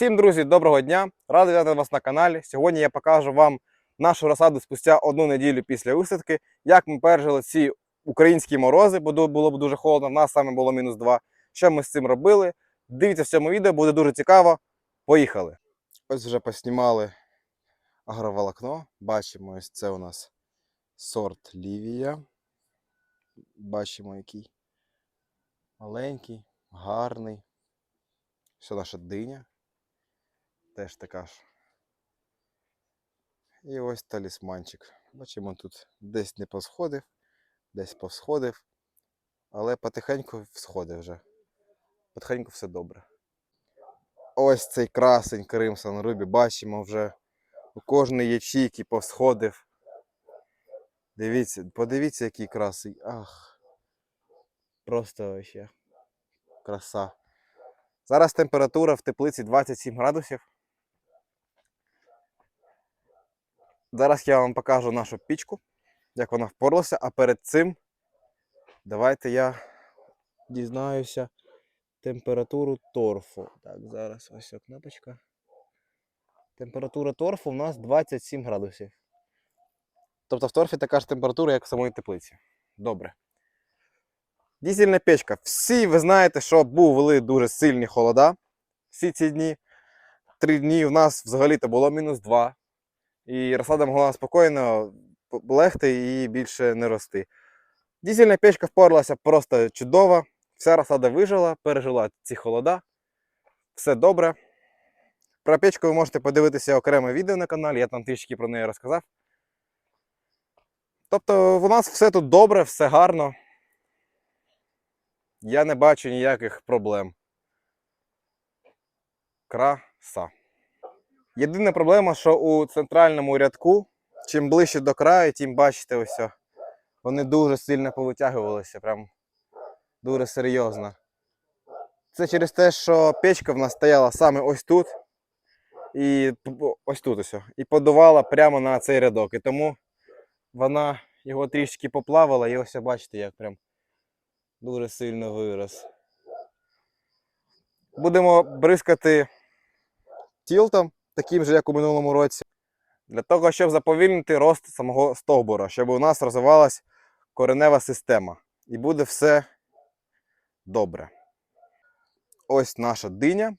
Всім, друзі, доброго дня! Радий вітати вас на каналі. Сьогодні я покажу вам нашу розсаду спустя одну неділю після висадки, як ми пережили ці українські морози, бо було б дуже холодно, в нас саме було мінус 2. Що ми з цим робили? Дивіться в цьому відео, буде дуже цікаво. Поїхали! Ось вже поснімали агроволокно. Бачимо, ось це у нас сорт Лівія. Бачимо, який маленький, гарний. Все наша диня. Теж така ж. І ось талісманчик. Бачимо, тут десь не посходив, десь посходив, але потихеньку всходив вже. Потихеньку все добре. Ось цей красень Кримсон Рубі. Бачимо вже у кожної ячейки повсходив. Дивіться, подивіться, який красий. Ах. Просто ще краса. Зараз температура в теплиці 27 градусів. Зараз я вам покажу нашу пічку, як вона впоралася, а перед цим давайте я дізнаюся температуру торфу. Так, зараз ось кнопочка. Температура торфу у нас 27 градусів. Тобто в торфі така ж температура, як в самої теплиці. Добре. Дізельна печка. Всі ви знаєте, що були дуже сильні холода всі ці дні. Три дні у нас взагалі-то було мінус 2. І розсада могла спокійно легти і більше не рости. Дізельна печка впоралася просто чудово. Вся розсада вижила, пережила ці холода. Все добре. Про печку ви можете подивитися окреме відео на каналі, я там трішки про неї розказав. Тобто, у нас все тут добре, все гарно. Я не бачу ніяких проблем. Краса. Єдина проблема, що у центральному рядку, чим ближче до краю, тим бачите, ось. Вони дуже сильно повитягувалися, прям дуже серйозно. Це через те, що печка в нас стояла саме ось тут. І ось тут ось. І подувала прямо на цей рядок. І тому вона його трішки поплавала, і ось бачите, як прям дуже сильно вирос. Будемо бризкати тілтом, таким же, як у минулому році, для того, щоб заповільнити рост самого стовбура, щоб у нас розвивалась коренева система. І буде все добре. Ось наша диня.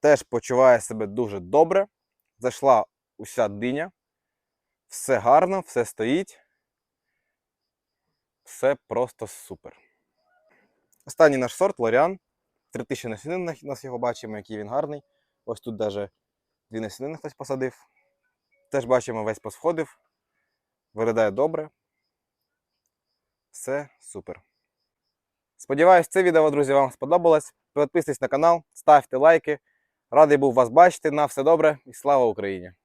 Теж почуває себе дуже добре. Зайшла уся диня. Все гарно, все стоїть. Все просто супер. Останній наш сорт Лоріан. 3000 насінин на- нас його бачимо, який він гарний. Ось тут навіть дві насінини хтось посадив. Теж бачимо, весь посходив. Виглядає добре. Все супер. Сподіваюсь, це відео, друзі, вам сподобалось. Підписуйтесь на канал, ставте лайки. Радий був вас бачити. На все добре і слава Україні!